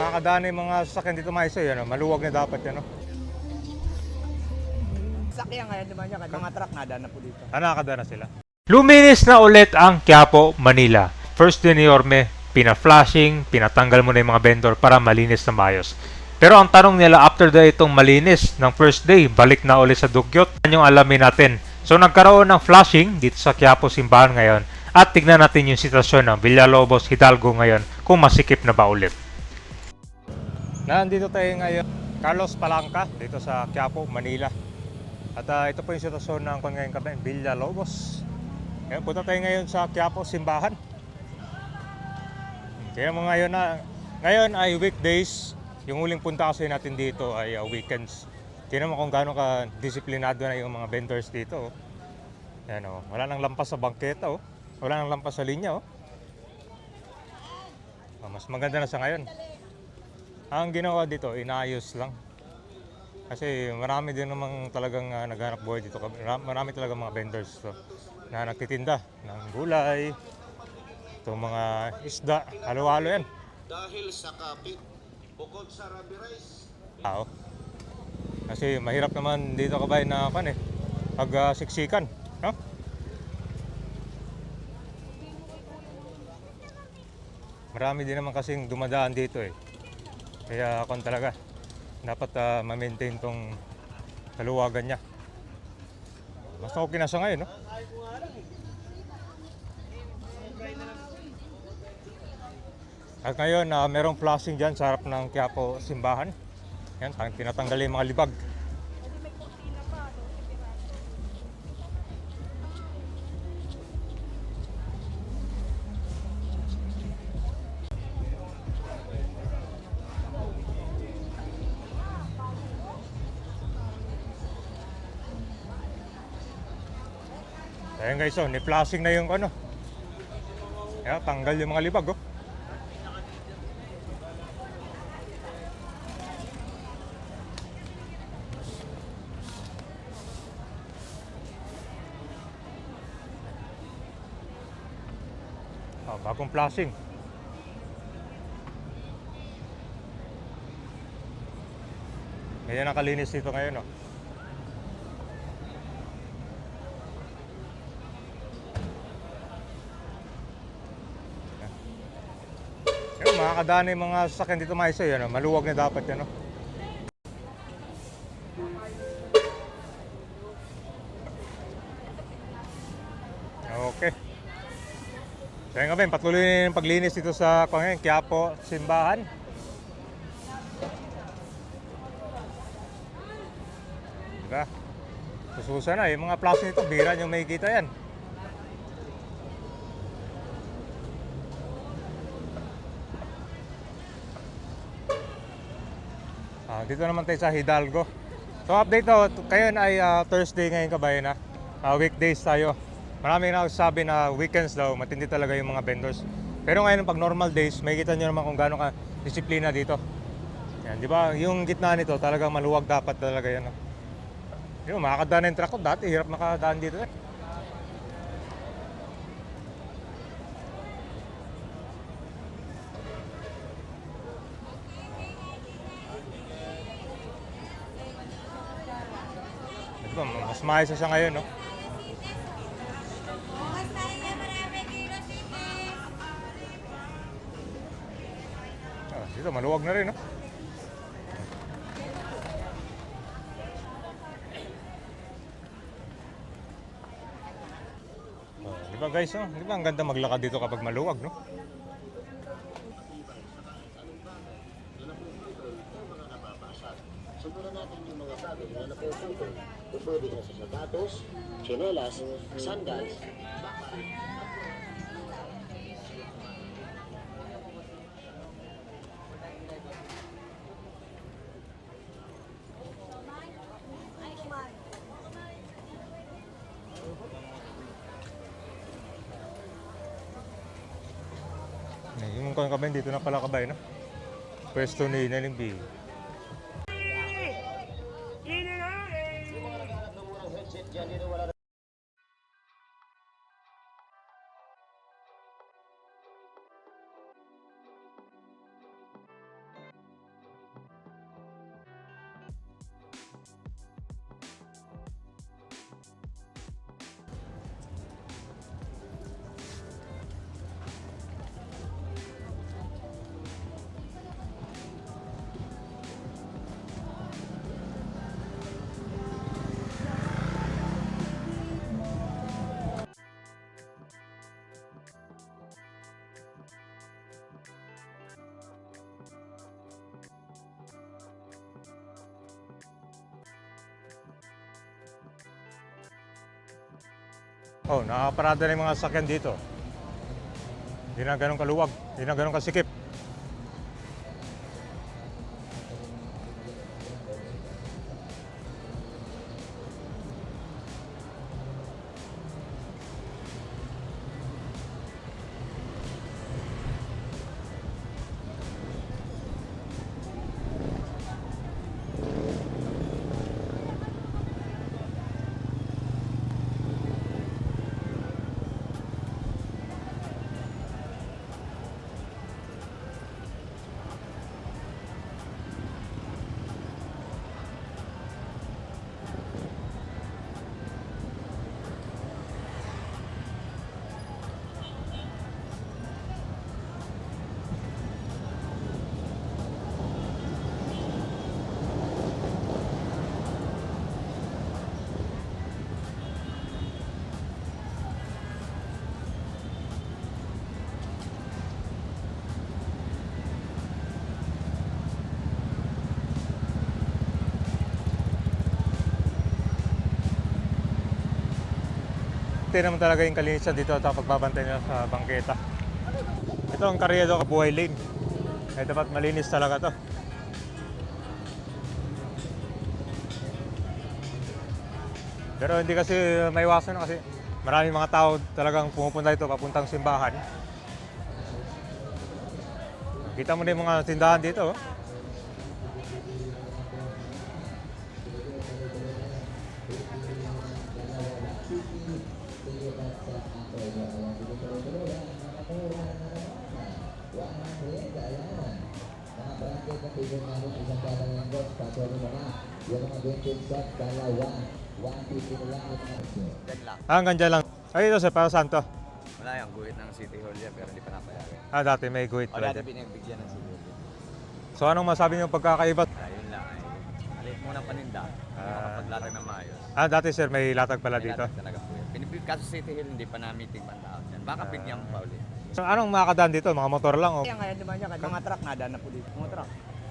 makakadaan yung mga sasakyan dito mga isa, yan, oh. maluwag na dapat yan. Oh. Sakyan ngayon, ba niya? Mga truck nadaan na po dito. Ah, nakakadaan na sila. Luminis na ulit ang Quiapo, Manila. First din ni Yorme, pina-flashing, pinatanggal mo na yung mga vendor para malinis na maayos. Pero ang tanong nila after the itong malinis ng first day, balik na ulit sa dugyot. Yan yung alamin natin. So nagkaroon ng flashing dito sa Quiapo Simbahan ngayon at tignan natin yung sitwasyon ng Villalobos Hidalgo ngayon kung masikip na ba ulit. Nandito tayo ngayon, Carlos Palangka, dito sa Quiapo, Manila. At ah, ito po yung sitwasyon ng kung ngayon kami, Villa Lobos. Ngayon, punta tayo ngayon sa Quiapo, Simbahan. Kaya mo ngayon na, ngayon ay weekdays. Yung huling punta kasi natin dito ay ah, weekends. Tingnan mo kung gaano ka disiplinado na yung mga vendors dito. Oh. Ayan, oh. Wala nang lampas sa bangketa. Oh. Wala nang lampas sa linya. Oh. Ah, mas maganda na sa ngayon. Ang ginawa dito, inayos lang. Kasi marami din namang talagang uh, naghanap buhay dito. Marami, talaga mga vendors to, na nagtitinda ng gulay, itong mga isda, halo-halo yan. dahil sa kapit bukod sa Rabi Rice Tao. Kasi mahirap naman dito kabay na kan eh, pag ah, siksikan. No? Marami din naman kasing dumadaan dito eh. Kaya kon talaga, dapat ah, ma-maintain tong kaluwagan niya. Mas okay na siya ngayon, no? At ngayon, ah, merong flashing dyan sa harap ng Quiapo Simbahan. Yan, tang- tinatanggal yung mga libag. Ayan guys, oh, ni-flashing na yung ano. Kaya tanggal yung mga libag, oh. Oh, bagong flashing. Ganyan nakalinis dito ngayon, oh. Yung makakadaan yung mga sasakyan dito mga isa, yan, oh. maluwag na dapat yan. Oh. Okay. Kaya nga Ben, patuloy na yung paglinis dito sa Kwangen, Quiapo, Simbahan. Diba? Sususa na, yung mga plastic nito, bira yung makikita yan. Ah, dito naman tayo sa Hidalgo. So update to, kayo ay ah, Thursday ngayon kabayan na. Ah, weekdays tayo. Marami na sabi na weekends daw, matindi talaga yung mga vendors. Pero ngayon pag normal days, may kita nyo naman kung gaano ka disiplina dito. Yan, di ba? Yung gitna nito, talagang maluwag dapat talaga yan. No? Yun, makakadaan yung truck ko. Dati, hirap makadaan dito. Eh. Ba, mas maayos siya ngayon, no? Ah, dito, maluwag na rin, no? Oh, di ba guys, oh? di ang ganda maglakad dito kapag maluwag, no? Siguro natin yung mga bagay na napuputol. Pwede na sa sapatos, tsinelas, sandals, Yung kung kami dito na pala kabay, no? Pwesto ni Neling B. Oh, nakaparada na yung mga sakyan dito. Hindi na ganun kaluwag, hindi na ganun kasikip. Ito naman talaga yung kalinisan dito at pagbabantay nila sa bangketa. Ito ang Carriedo Kabuhay Lane. Eh, dapat malinis talaga to. Pero hindi kasi maiwasan kasi maraming mga tao talagang pumupunta dito papuntang simbahan. Kita mo na yung mga tindahan dito. oh. Yan lang. Ah, hanggang dyan lang. Ay, ito sir, para saan to? Wala yung guhit ng City Hall yan pero hindi pa napayagan. Ah, dati may guhit O pala dati dyan. pinagbigyan ng City Hall. So, anong masabi niyo pagkakaiba? Ayun lang ay. Alit muna paninda. Ah. makapaglatag ng maayos. Ah, dati sir, may latag pala May dito. latag talaga po yan. Pinipig kaso City Hall hindi pa namin lahat yan. Baka Ah. bigyan pa ulit. So, anong makakadaan dito? Mga motor lang o? Kaya ngayon di ba niya, kahit mga truck nadaan na po dito. Mga truck.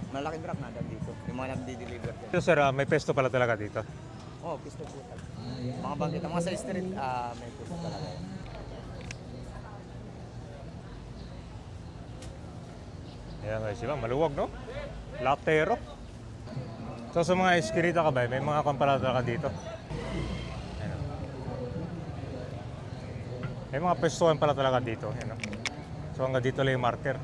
Malaking truck nadaan dito. Yung mga nagdi-deliver dyan. Ito sir, ah, may pesto pala talaga dito. Oo, oh, pistol po talaga. Mga bangkit, mga sa street, ah, may pistol talaga. Ayan guys, diba? Maluwag, no? Latero. So, sa mga eskinita ka ba, may mga kampalata ka dito. Ayan, oh. May mga pestuhan pala talaga dito. Ayan, oh. So, hanggang dito lang yung marker.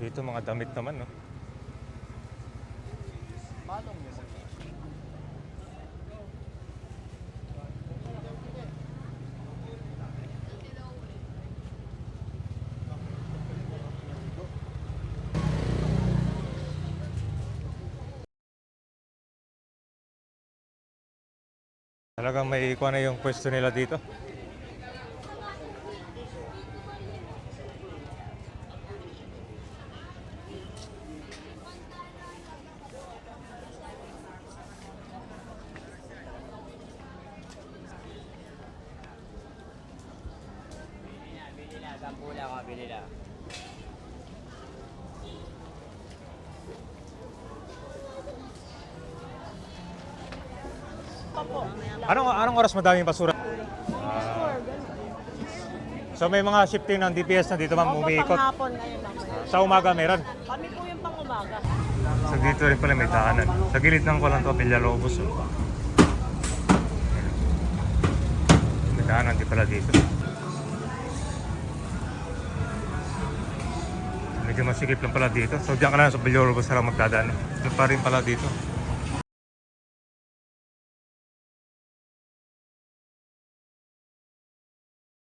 Dito mga damit naman, no? Talagang may ikuha na yung pwesto nila dito. Sampu lang mga bili lang. Anong anong oras madaming basura? Ah. so may mga shifting ng DPS na dito ma'am umiikot. Panghapon ngayon mamaya. Sa umaga meron. Kami po yung pang umaga. So dito rin pala may daanan. Sa gilid ng kulang to, Villalobos. Oh. May daanan din pala dito. Medyo masikip lang pala dito. So diyan ka lang sa na lang magdadaan. Doon pa rin pala dito.